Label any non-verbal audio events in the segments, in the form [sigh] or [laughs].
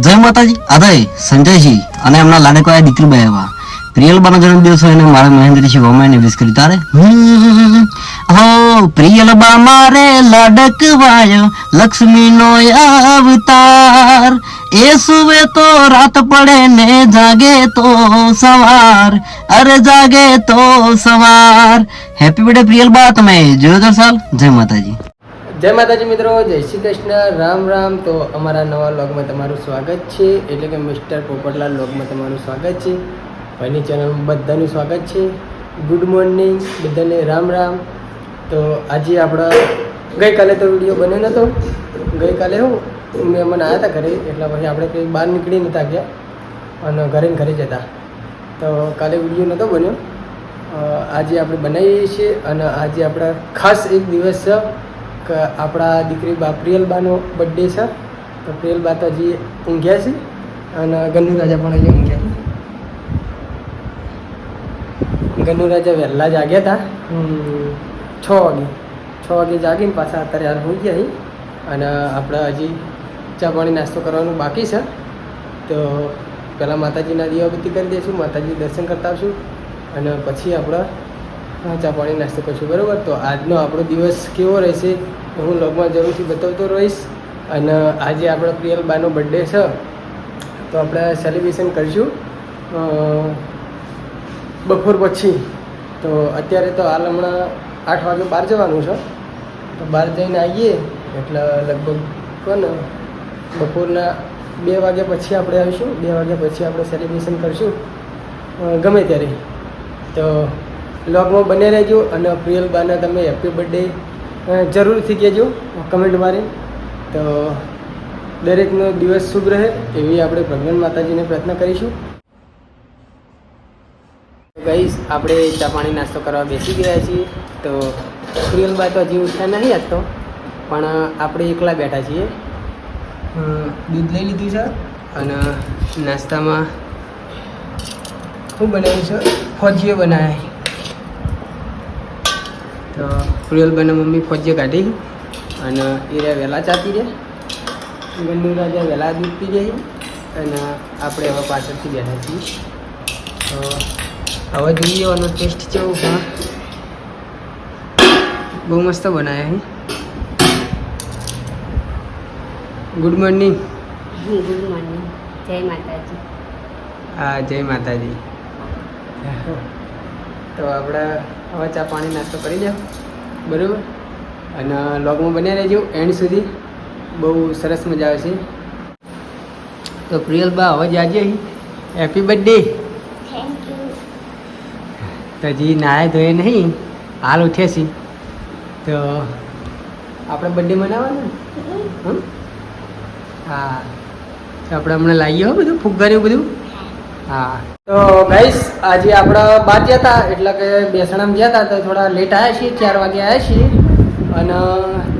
જય માતાજી, આદય, સંજયજી અને એમના લાડકવાયા દીકરી બે એવા. પ્રિયલબાનો જન્મદિવસ હોય ને મારા મહેન્દ્રસિંહ વમાઈને વિશ કરી તારે? હો પ્રિયલબા મારે લડકવાયો લક્ષ્મીનો અવતાર. એ સુવે તો રાત પડે ને જાગે તો સવાર. અરે જાગે તો સવાર. હેપી બર્થડે પ્રિયલબા તમે જોયો સાલ? જય માતાજી. જય માતાજી મિત્રો, જય શ્રી કૃષ્ણ, રામ રામ. તો અમારા નવા લોગમાં તમારું સ્વાગત છે. એટલે કે મિસ્ટર પોપટલાલ લોગમાં તમારું સ્વાગત છે. ભાઈની ચેનલમાં બધાનું સ્વાગત છે. ગુડ મોર્નિંગ, બધાને રામ રામ. તો આજે આપણા ગઈકાલે તો વીડિયો બન્યો નહોતો ગઈકાલે હું મહેમાન આવ્યા હતા ઘરે, એટલા પછી આપણે કંઈ બહાર નીકળી નહોતા ગયા. અને ઘરે ઘરે જતા તો કાલે વીડિયો નહોતો બન્યો. આજે આપણે બનાવીએ છીએ અને આજે આપણા ખાસ એક દિવસ કે આપણા દીકરી બા, પ્રિયલબાનો બર્થડે છે. તો પ્રિયલબા તો હજી ઊંઘ્યા છે અને ગન્નુ રાજા પણ હજી ઊંઘ્યા છે. ગન્નુ રાજા વહેલા જાગ્યા હતા. છ વાગે. છ વાગે જાગીને પાછા અત્યારે હાલ હોઈ ગયા અને આપણે હજી ચા પાણી નાસ્તો કરવાનું બાકી છે. તો પહેલાં માતાજીના દીવાબત્તી કરી દઈશું માતાજી દર્શન કરતા આવશું અને પછી આપણે ચા પાણી નાસ્તો કરશું. બરાબર? તો આજનો આપણો દિવસ કેવો રહેશે? હું લોગમાં જરૂરથી બતાવતો રહીશ. અને આજે આપણો પ્રિયલ બાનો બર્થડે છે. તો આપણે સેલિબ્રેશન કરીશું. બપોર પછી. તો અત્યારે તો હાલ હમણાં આઠ વાગે બહાર જવાનું છે. તો બહાર જઈને આવીએ. એટલે લગભગ કોને બપોરના બે વાગ્યા પછી આપણે આવીશું. બે વાગ્યા પછી આપણે સેલિબ્રેશન કરીશું. ગમે ત્યારે. તો લોગમાં બને રહેજો. અને પ્રિયલ બાના તમે હેપી બર્થડે જરૂરથી કહેજો કમેન્ટ મારી. તો દરેકનો દિવસ શુભ રહે એવી આપણે ભગવાન માતાજીને પ્રાર્થના કરીશું. ગઈશ આપણે ચા પાણી નાસ્તો કરવા બેસી ગયા છીએ. તો પ્રિયલબા તો હજી ઉઠ્યા નહીં આજ તો પણ આપણે એકલા બેઠા છીએ. દૂધ લઈ લીધું છે? અને નાસ્તામાં શું બનાવ્યું છે? ફોજીઓ બનાવ્યા. તો પ્રિયલબાના મમ્મી ફોજે કાઢી અને એ રહ્યા વહેલા ચાતી રહ્યા ગંડુ રાજા વહેલા દૂધ પી જાય અને આપણે હવે પાછળથી બેઠા છીએ. તો હવે જોઈએ એનો ટેસ્ટ કેવો હા બહુ મસ્ત બનાવ્યા છે. ગુડ મોર્નિંગ ગુડ મોર્નિંગ જય માતાજી. હા જય માતાજી. તો આપણે હવે ચા પાણી નાસ્તો કરી જાઓ બરાબર? અને લોગમાં બન્યા રહેજો એન્ડ સુધી. બહુ સરસ મજા આવે છે. તો પ્રિયલબા હવે જાજે હેપી બર્થડે તો હજી નાય ધોયે નહીં હાલ ઉઠ્યા છીએ. તો આપણે બર્થડે મનાવવાનો? હા. તો આપણે હમણાં લાવીએ હો બધું ફુગ્ગાર્યું બધું? હા. તો ગાઈસ આજે આપણે બહાર ગયા હતા એટલે કે બેસણામાં ગયા હતા તો થોડા લેટ આવ્યા છીએ, ચાર વાગે આવ્યા છીએ. અને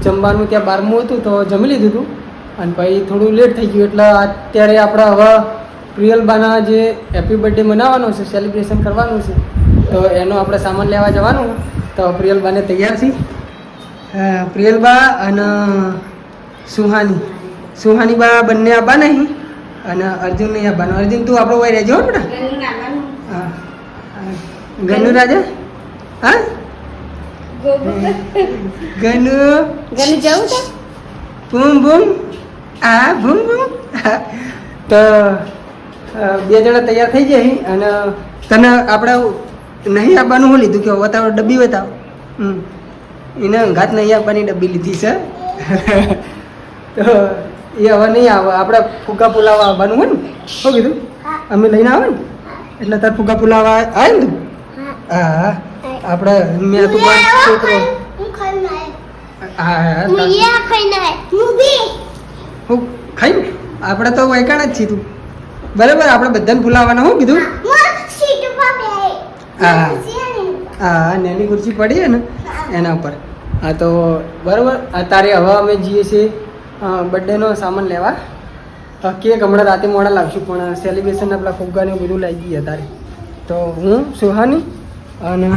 જમવાનું ત્યાં બારમું હતું, તો જમી લીધું હતું અને પછી થોડું લેટ થઈ ગયું, એટલે અત્યારે આપણે હવે પ્રિયલબાના જે હેપી બર્થડે મનાવવાનો છે સેલિબ્રેશન કરવાનું છે, તો એનો આપણે સામાન લેવા જવાનું. તો પ્રિયલબાને તૈયાર છીએ પ્રિયલબા અને સુહાની. સુહાની બા બંને આબા નહીં. અને અર્જુન નહીં આવવાનો અર્જુન તું આપણો ભાઈ રહેજો બેટા. હા હા. ગનુ રાજા? હા? ગનુ. ગનુ જવું છે બૂમ બૂમ આ બૂમ બૂમ તો બે જણા તૈયાર થઈ જાય અને તને આપણે નહીં આપવાનું હું લીધું કે બતાવો ડબ્બી બતાવો. એને ઘાત નહીં આપવાની ડબ્બી લીધી છે. [laughs] તો એ હવે નહીં આવે. આપણે ફુગા પુલાવા આવવાનું હોય ને? શું કીધું? અમે લઈને આવે ને? એટલે તાર ફુગા પુલાવા આવે ને? તું હા આપણે મેં તું પણ છોકરો હું ખાઈ આપણે તો વૈકાણ જ છીએ તું. બરાબર? આપણે બધાને ફુલાવાના હું કીધું? હું હા. હા નાની ખુરશી પડી છે ને? એના ઉપર. હા તો બરાબર. તારે હવે અમે જઈએ છીએ બર્થડેનો સામાન લેવા. કેક હમણાં રાતે મોડા લાવશું પણ સેલિબ્રેશન આપણા ફુગ્ગાને બધું લઈ ગઈ તારે. તો હું સુહાની અને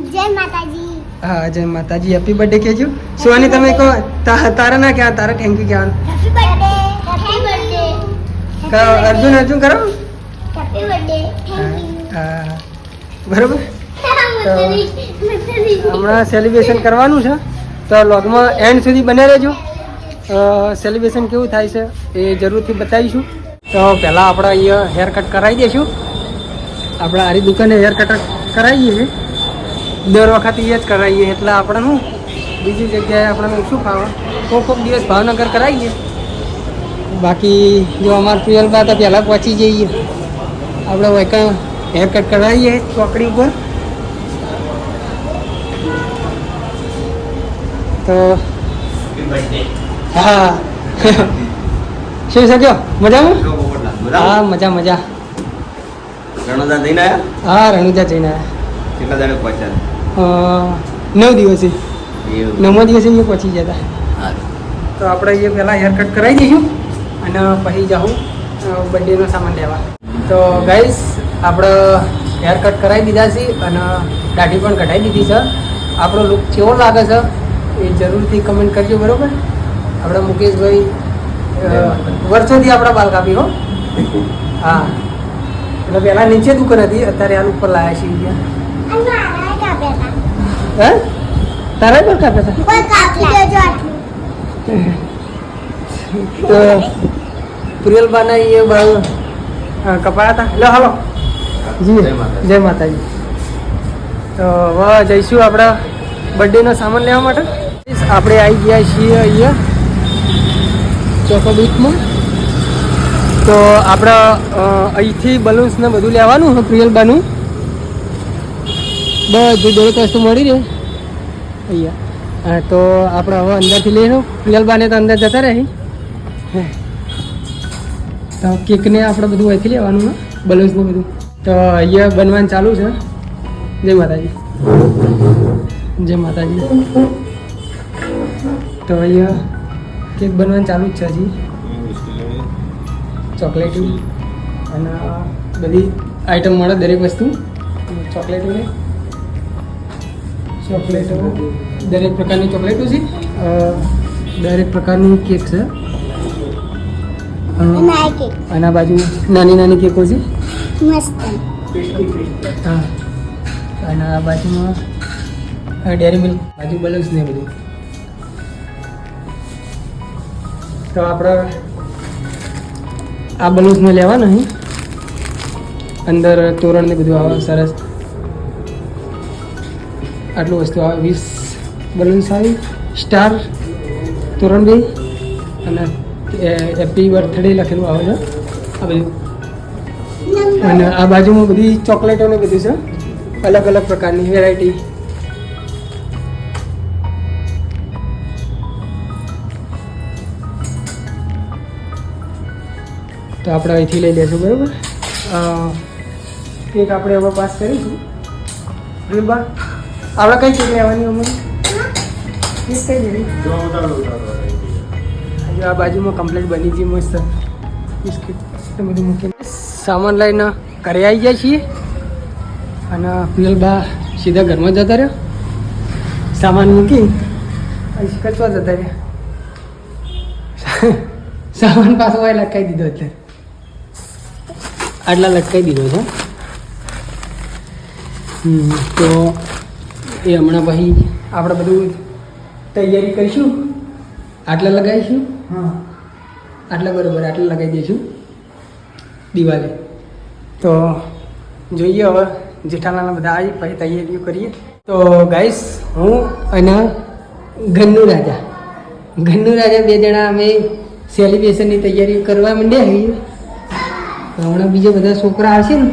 જય માતાજી. હા જય માતાજી. હેપી બર્થડે કહેજો. સુહાની તમે કહો તા- તારા ના ક્યાં તારા થેન્ક યુ કહેવાનું. અર્જુન અર્જુન કરો. બરોબર? યુ [laughs] હમણાં સેલિબ્રેશન કરવાનું છે. તો લોગમાં એન્ડ સુધી બને રહેજો. સેલિબ્રેશન કેવું થાય છે એ જરૂરથી બતાવીશું. તો પહેલાં આપણે અહીંયા હેર કરાવી દઈશું. આપણે આરી દુકાને હેર કટ કરાવીએ છીએ. દર વખત એ જ કરાવીએ એટલે આપણે શું? બીજી જગ્યાએ આપણને શું ફાવે કોઈક કોઈક દિવસ ભાવનગર કરાવીએ. બાકી જો અમારા પ્રિયલબા તો પહેલાં પહોંચી જઈએ. આપણે વૈકા હેર કટ કરાવીએ ચોકડી ઉપર. તો હા. શું શક્યો મજામાં? હા મજા મજા. રણુજા જઈને આવ્યા હા રણુજા જઈને કેટલા દાડે પહોંચ્યા? આવ્યા નવ દિવસે. નવમા દિવસે અહીંયા પહોંચી જતા તો આપણે અહીંયા પહેલાં હેરકટ કરાવી દઈશું અને પછી જાઉં બર્થડેનો સામાન લેવા. તો ગાઈસ આપણે હેર કટ કરાવી દીધા છે અને દાઢી પણ કઢાવી દીધી છે. આપણો લુક કેવો લાગે છે એ જરૂરથી કમેન્ટ કરજો બરાબર? આપણા મુકેશભાઈ વર્ષોથી આપણા બાલ કાપી હો. હા. એટલે પહેલાં નીચે દુકાન હતી અત્યારે હાલ ઉપર લાયા છે હે? તારા પણ કાપ્યા હતા? તો પ્રિયલબાના એ બાળ કપાયા હતા? લે હાલો. જી જય માતાજી. જય માતાજી. તો હવે જઈશું આપણા બર્થડેનો સામાન લેવા માટે. આપણે આવી ગયા છીએ અહીંયા. ચોકો બીચમાં. તો આપણે અહીંથી બલૂન્સ ને બધું લેવાનું પ્રિયલબાનું બધું દરેક વસ્તુ મળી રહે. અહીંયા. હા, તો આપણે હવે અંદરથી લઈ લઉં પ્રિયલબાને તો અંદર જતા રહી. તો કેકને આપણે બધું અહીંથી લેવાનું બલૂન્સનું બધું. તો અહીંયા બનવાનું ચાલુ છે. જય માતાજી. જય માતાજી. તો અહીંયા કેક બનવાનું ચાલુ જ છે હજી. ચોકલેટી અને બધી આઈટમ મળે દરેક વસ્તુ. ચોકલેટો ચોકલેટો. દરેક પ્રકારની ચોકલેટો છે. દરેક પ્રકારની કેક છે. અને આ બાજુ નાની નાની કેકો છે. હા. અને આ બાજુમાં ડેરી મિલ્ક બાજુ બલૂન્સ ને બધું. તો આપણે આ બલૂઝને લેવાના અહીં. અંદર તોરણ ને બધું આવે સરસ. આટલું વસ્તુ આવે વીસ બલૂન્સ આવી. સ્ટાર તોરણ બી અને હેપી બર્થડે લખેલું આવે છે. આ બધું. અને આ બાજુમાં બધી ચોકલેટો ને બધું છે. અલગ અલગ પ્રકારની વેરાયટી. તો આપણે અહીંથી લઈ લેશું, બરાબર? કેક આપણે હવે પાસ કરીશું. બા, આપણે કઈ કેક લેવાની અમારી? કેક કઈ લેવી આ બાજુમાં કમ્પ્લેટ બની ગઈ મસ્ત. બિસ્કિટ બધું મૂકીને. સામાન લઈને ઘરે આવી જાય છીએ. અને પિયલબા સીધા ઘરમાં જતા રહ્યો. સામાન મૂકી કચવા જતા રહ્યા. [laughs] સામાન પાછો લટકાઈ દીધો અત્યારે આટલા લટકાવી દીધો છે. તો એ હમણાં પછી આપણે બધું તૈયારી કરીશું? આટલા લગાવીશું? હા. આટલા બરાબર આટલા લગાવી દઈશું. દિવાલે. તો જોઈએ હવે જેઠાલાલના બધા આવી પછી તૈયારીઓ કરીએ. તો ગાઈસ હું અને ઘરનું રાજા. ઘરનું રાજા બે જણા અમે સેલિબ્રેશનની તૈયારી કરવા માંડ્યા છીએ. હમણાં બીજા બધા છોકરા આવશે ને,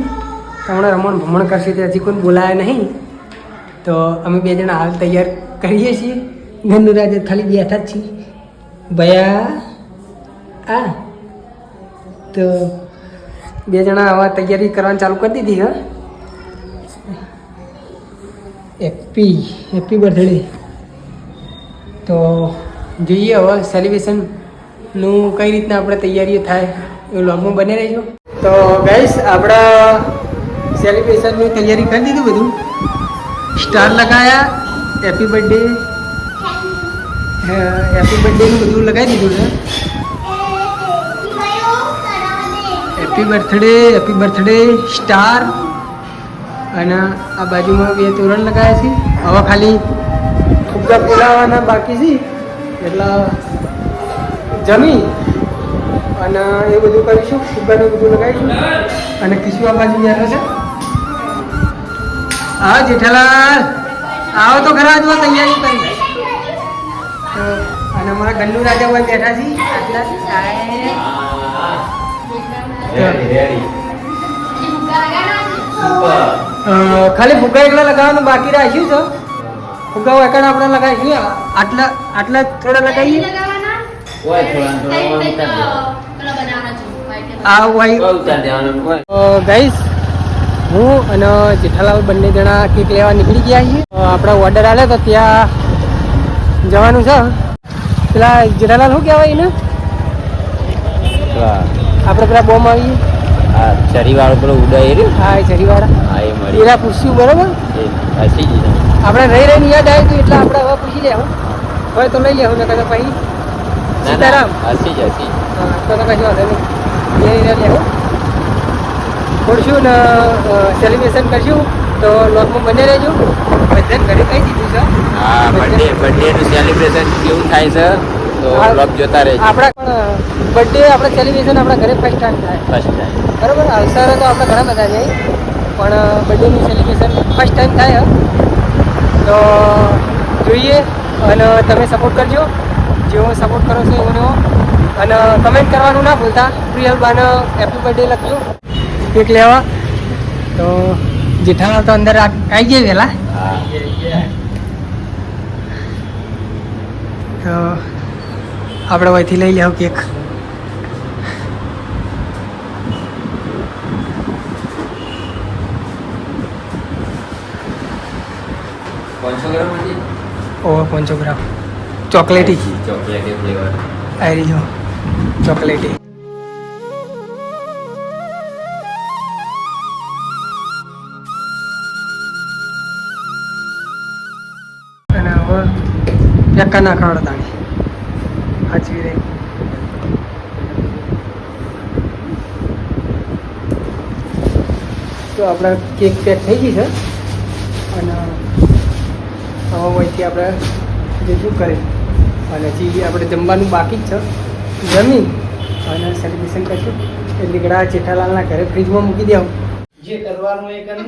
તો હમણાં રમણ ભમણ કરશે તે હજી કોઈ બોલાયા નહીં. તો અમે બે જણા હાલ તૈયાર કરીએ છીએ. ઘરનું રાજા ખાલી બેઠા જ છીએ. ભયા, આ. તો બે જણા હવે તૈયારી કરવાની ચાલુ કરી દીધી, હા. હેપી હેપી બર્થડે તો જોઈએ હવે સેલિબ્રેશનનું કઈ રીતના આપણે તૈયારીઓ થાય એ લોગમાં બને રહેજો. તો ગાઈસ આપણા સેલિબ્રેશનની તૈયારી કરી દીધું બધું? સ્ટાર લગાયા હેપી બર્થડે હેપી બર્થડેનું બધું લગાવી દીધું છે. Happy birthday happy birthday star અને આ બાજુમાં બે તોરણ લગાવ્યા છે. હવે ખાલી ફૂગા ફોડાવવાના બાકી છે. એટલે જમી અને એ બધું કરીશું ફુગ્ગાનું બધું લગાવીશું. અને કિશોર બાજુ બેઠો છે હા જેઠાલાલ. આવો તો ખરા જો તૈયારી કરી. તો અને અમારા ગલ્લુ રાજા ભાઈ બેઠા છે ખાલી ફુગ્ગા એકલા લગાવવાનું બાકી રાખ્યું છે. ફુગ્ગા એકણ આપણે લગાવીશું. આટલા આટલા થોડા લગાવીએ. આ વાઈ ગાઈસ હું અને જેઠાલાલ બંને જણા કેક લેવા નીકળી ગયા છીએ. આપણે ઓર્ડર આવ્યો તો ત્યાં જવાનું છે. પેલા જેઠાલાલ શું કહેવાય એને? આપણે પેલા બોમ્બ આવીએ. પેલો રહ્યો. હા એ હા એ મળી એના પૂછ્યું બરોબર? હસી જ આપણે રહી રહીને યાદ આવ્યું હતું એટલે આપણે હવે પૂછી લેવું હોય તો લઈ લેવું ને તો પછી સીતારામ. હસી જ હસી તો તો કશું વાંધો નહીં. રીતે લેવું ખોડશું ને સેલિબ્રેશન કરશું. તો લોકમાં બને રહેજો. બધાને ઘરે કહી દીધું છે. હા બર્થડે બર્થડેનું સેલિબ્રેશન કેવું થાય છે? તો લોક જોતા રહેજો. આપણા પણ બર્થડે આપણે સેલિબ્રેશન આપણા ઘરે ફર્સ્ટ ટાઈમ થાય. ફર્સ્ટ ટાઈમ બરાબર? અવસર તો આપણે ઘણા બધા જાય પણ બર્થડેનું સેલિબ્રેશન ફર્સ્ટ ટાઈમ થાય તો જોઈએ અને તમે સપોર્ટ કરજો. જેવો સપોર્ટ કરો છો એવો રહો અને કમેન્ટ કરવાનું ના ભૂલતા. પ્રિયલ બાને હેપી બર્થડે લખજો. કેક લેવા. તો જેઠાલાલ તો અંદર આવી જાય વહેલા તો આપણે અહીંથી લઈ લેવું કેક ઓ ગ્રામ. ચોકલેટી. ચોકલેટી ફ્લેવર આવી જો ચોકલેટી. અને હવે એકા ના દાણી હાચવી રહી. તો આપણે કેક પેક થઈ ગઈ છે. અને હવે અહીંથી આપણે જઈશું કરે અને હજી આપણે જમવાનું બાકી જ છે જમી અને સેલિબ્રેશન કરશું એટલે ગળા જેઠાલાલના ઘરે ફ્રીજમાં મૂકી દેવું જે કરવાનું એ કર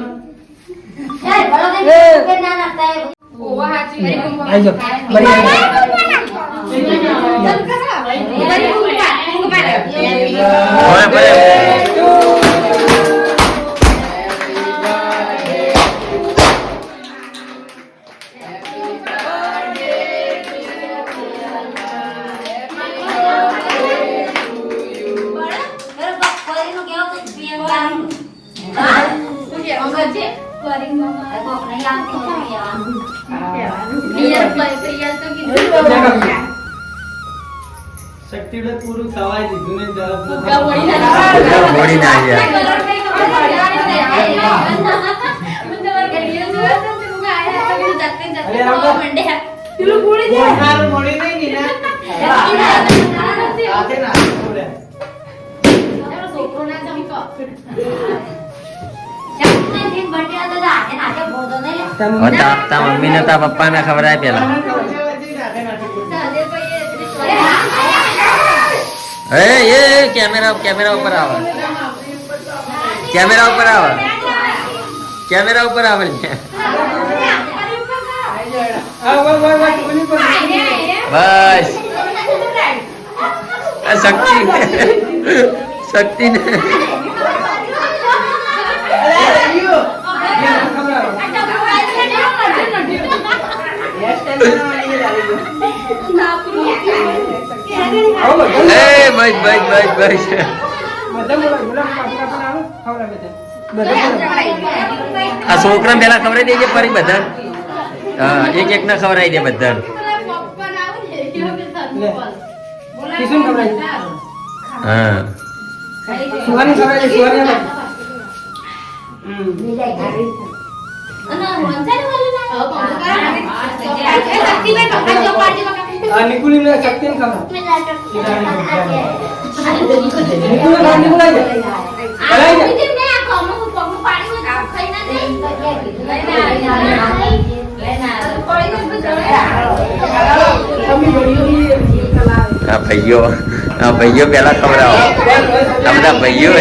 મોડી ના મમ્મી ને તા પપ્પા ને ખબર પેલા. એ એ કેમેરા કેમેરા ઉપર આવે. કેમેરા ઉપર આવે. કેમેરા ઉપર આવે બસ. શક્તિ શક્તિ ને એ બસ બસ બસ બસ આ છોકરા પેલા ખવડાવી દેજે ફરી બધા હા એક એક ના ખવડાવી દે બધા કિશન ખવડાવી આ શક્તિને ખવડાવ. નિકુલને ખાવા નિકુલાઈ જાય. આ ભાઈઓ આ ભાઈઓ પેલા ખવડાવો આવો તમને ભાઈઓ.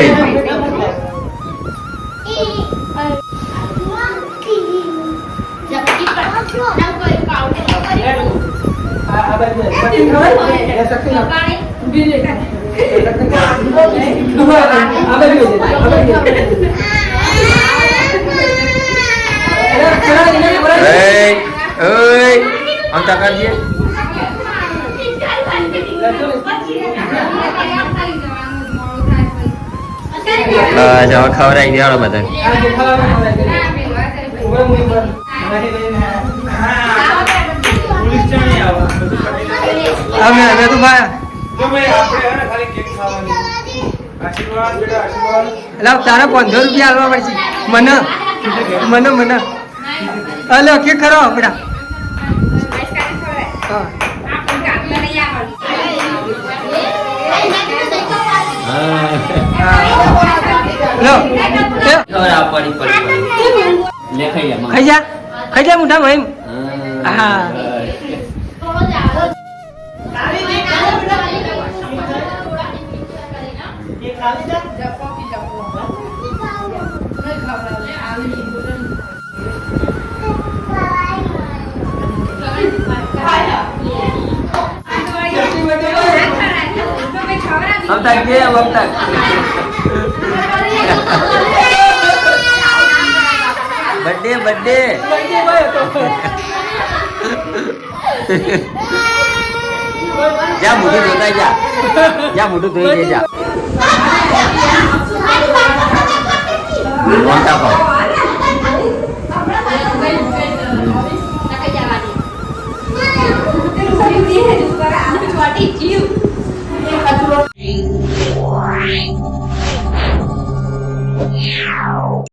બસ હવે ખવડાવી દેવાળો બધા અમે અમે તો ભાઈ તારે પંદર રૂપિયા હાલવા પડશે. મને મને મને. હલો કે ખરો બેટા. હા. લો એ, ખવડાવ પડી પડી પડી લે ખાઈ જા ખાઈ જા મોટા ભાઈ હા. हम तक गए अब अब तक बर्थडे बर्थडे જા મોઢું ધોતા જા જા મોઢું ધોઈ દે જા મોટા ભાવ シャー!